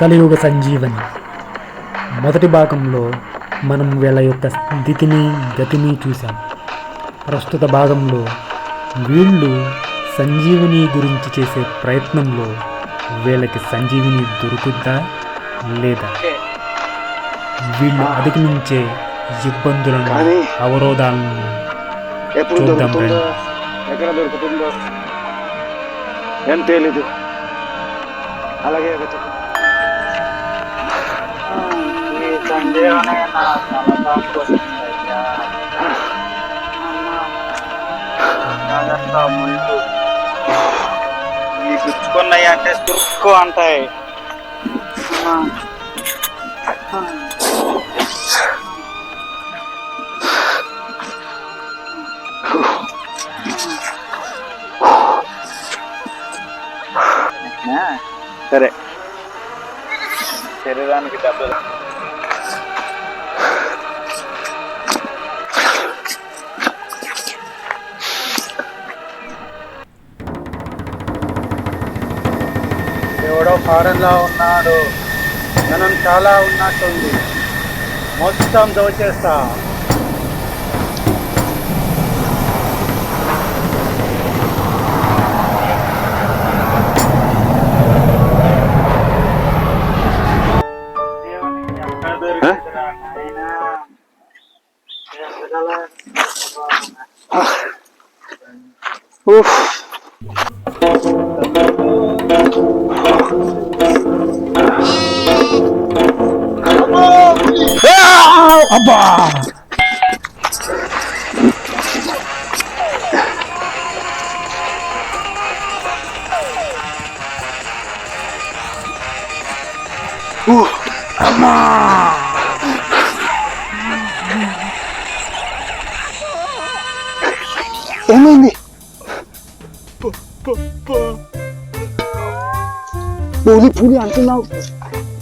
కలియుగ సంజీవని. మొదటి భాగంలో మనం వీళ్ళ యొక్క స్థితిని గతిని చూసాం ప్రస్తుత భాగంలో వీళ్ళు సంజీవని గురించి చేసే ప్రయత్నంలో వీళ్ళకి సంజీవిని దొరుకుద్దా లేదా? వీళ్ళు అధిగమించే ఇబ్బందులను అవరోధాలను చూద్దాం. ఎక్కడ దొరుకుతుందో ఏం అలాగే వెతుకు. గుచ్చుకున్నాయి అంటే చురుక్కు అంటాయి సరే శరీరానికి డబ్బులు ఫారెన్లో ఉన్నాడు. జనం చాలా ఉన్నట్టుంది. మొత్తం దోచేస్తా. Oof. అబ్బా ఏమైంది పులి పులి అంటున్నావు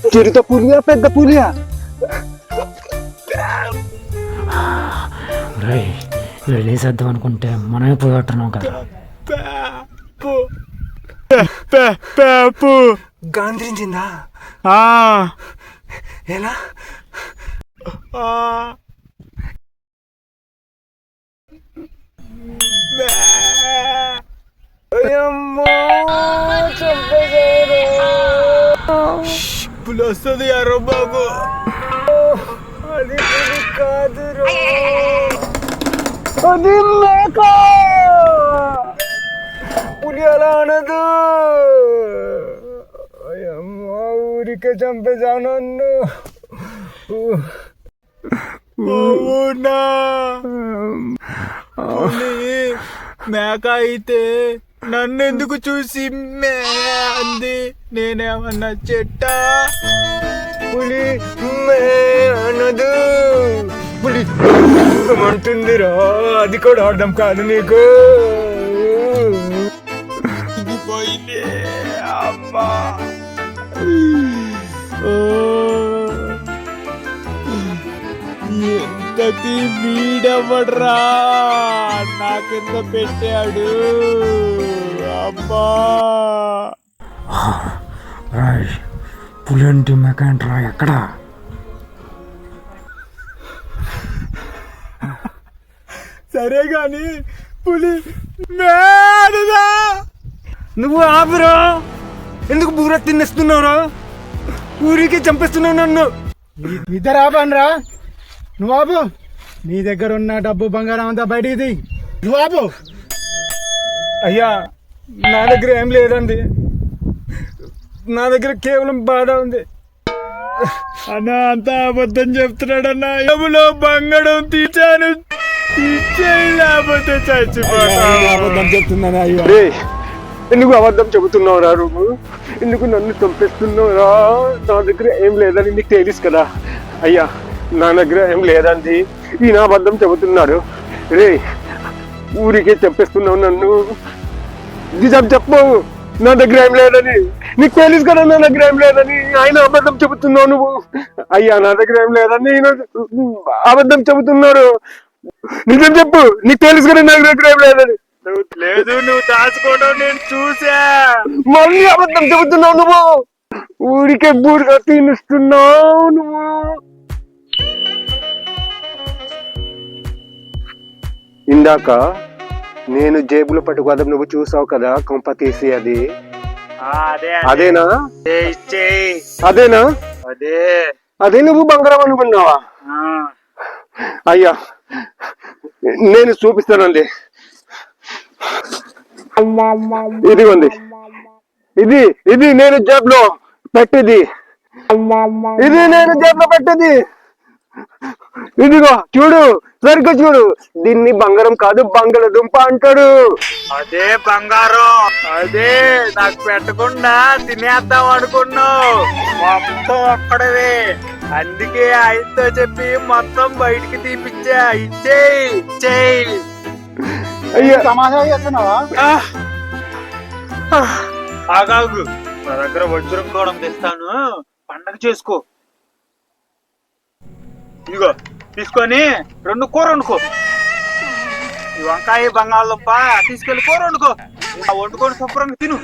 చిరుత పులియా పెద్ద పులియా రై వెళ్ళేసేద్దాం అనుకుంటే మనమే పోగొట్టున్నాం కదా. గాంధించిందా? ఎలా? పులి వస్తుంది అరో అది మేక పులి అలా అనదు అమ్మా ఊరికే చంపేశాను నన్ను మేక అయితే నన్ను ఎందుకు చూసి మే అంది నేనేమన్నా చెట్ట పులి మే అనదు పులి అంటుందిరా అది కూడా అర్థం కాదు నీకు. ఎంతకి వీడవడ్రా? నా కింద పెట్టాడు? అబ్బా. రాయ్ పులింటి మెకాంట్ రా ఎక్కడా? సరే గాని పులి మేడదా నువ్వు ఆపురా. ఎందుకు బూర తినేస్తున్నావురా? ఊరికి చంపేస్తున్నావు నన్ను. ఇద్దరు ఆపనరా. నువ్వు ఆపు. నీ దగ్గర ఉన్న డబ్బు బంగారం అంతా బయటికి తీ నువ్వు ఆపు. అయ్యా నా దగ్గర ఏం లేదండి. నా దగ్గర కేవలం బాధ ఉంది. అన్న అంతా అబద్ధం చెప్తున్నాడు అన్న ఎములో బంగారం తీర్చాను తీర్చేయి లేకపోతే చచ్చిపోతాను అబద్ధం చెప్తున్నాను అయ్యో? ఎందుకు అబద్ధం చెబుతున్నావురా నువ్వు ఎందుకు నన్ను చంపేస్తున్నావురా? నా దగ్గర ఏం లేదని నీకు తెలుసు కదా. అయ్యా నా దగ్గర ఏం లేదండి. ఈయన అబద్ధం చెబుతున్నాడు. రే ఊరికే చంపేస్తున్నావు నన్ను. నిజం చెప్పు. నా దగ్గర ఏం లేదని. నీకు తెలుసు కదా నా దగ్గర ఏం లేదని. ఆయన అబద్ధం చెబుతున్నావు నువ్వు. అయ్యా నా దగ్గర ఏం లేదని ఈయన అబద్ధం చెబుతున్నాడు. నిజం చెప్పు. నీకు తెలుసు కదా నా దగ్గర ఏం లేదని లేదు నువ్వు దాచుకోవడం నేను చూసా. మళ్ళీ అబద్ధం చెబుతున్నావు నువ్వు. ఊరికే బూడిగా తినిస్తున్నావు నువ్వు. ఇందాక నేను జేబులో పట్టుకోదాం నువ్వు చూసావు కదా కొంప తీసి అది. అదే అదేనా? అదేనా? అదే. అదే నువ్వు బంగారం అనుకున్నావా? అయ్యా నేను చూపిస్తానండి. ఇదిగోండి. ఇది ఇది నేను జేబులో పెట్టింది. ఇది నేను జేబులో పెట్టింది. ఇదిగో చూడు సరిగ్గా చూడు. దీన్ని బంగారం కాదు బంగాళదుంప అంటాడు. అదే బంగారం. అదే నాకు పెట్టకుండా తినేద్దాం అనుకున్నావు. మొత్తం ఒక్కడవే అందుకే ఆయనతో చెప్పి మొత్తం బయటికి తీపిచ్చా. ఇచ్చేయి ఇచ్చేయి. అయ్యా. సమాధానం చేస్తున్నావా ఆగాగు. నా దగ్గర వజ్రం కూడా తెస్తాను. పండగ చేసుకో. ఇదిగో తీసుకొని రెండు కూర వండుకో. ఈ వంకాయ బంగాళదుంప తీసుకెళ్ళి కూర వండుకో. వండుకొని శుభ్రంగా తిను.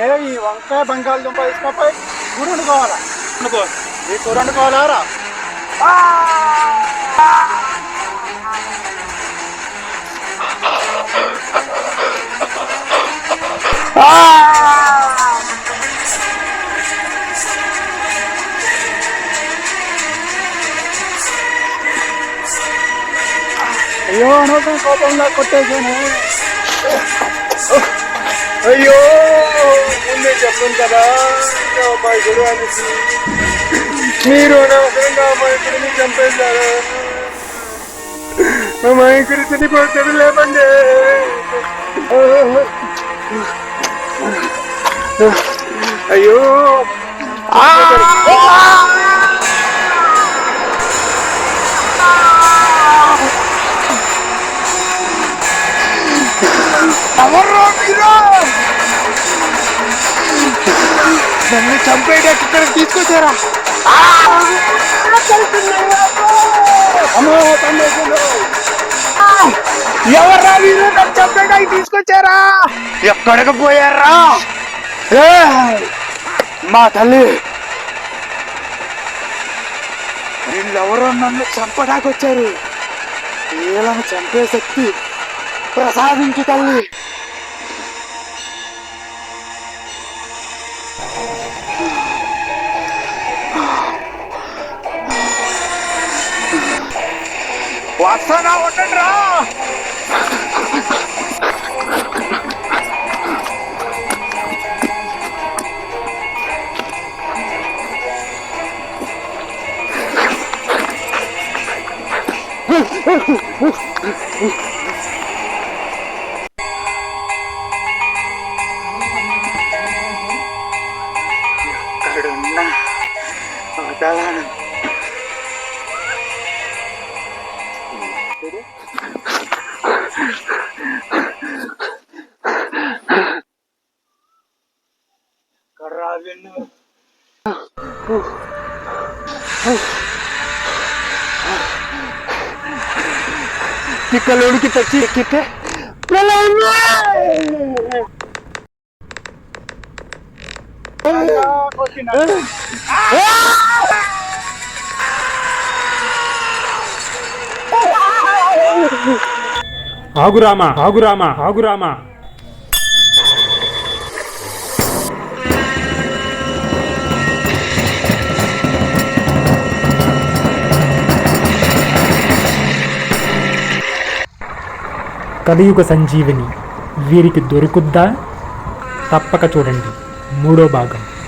ఏ ఈ వంకాయ బంగాళదుంప తీసుకపోయి కూర వండుకోవాలా? వండుకో. ఈ కూర వండుకోవాలా అయ్యో అనవసరం కోపంగా కొట్టేసాను అయ్యో ముందే చెప్పాను కదా. నా గురువు అనేసి మీరు అనవసరంగా అమాయకుడిని చంపేశారు. అమాయకుడు చనిపోతాడు లేవండి అయ్యో. ఎవరు మీరు? నన్ను చంపేటట్టు ఇక్కడ తీసుకొచ్చారా? ఎవర్రా వీరు నన్ను చంపేటానికి తీసుకొచ్చారా ఎక్కడికి పోయారా? మా తల్లి. వీళ్ళెవరో నన్ను చంపడానికి వచ్చారు వీళ్ళని చంపే శక్తి ప్రసాదించు తల్లి. వస్తానా ఉండండి రా ఎక్కడున్నా వదలను కర్రా విన్ను తిక్కలోడికి తెచ్చి ఎక్కితే ఆగురామా ఆగురామా ఆగురామా కలియుగ సంజీవిని వీరికి దొరుకుద్దా? తప్పక చూడండి. మూడో భాగం.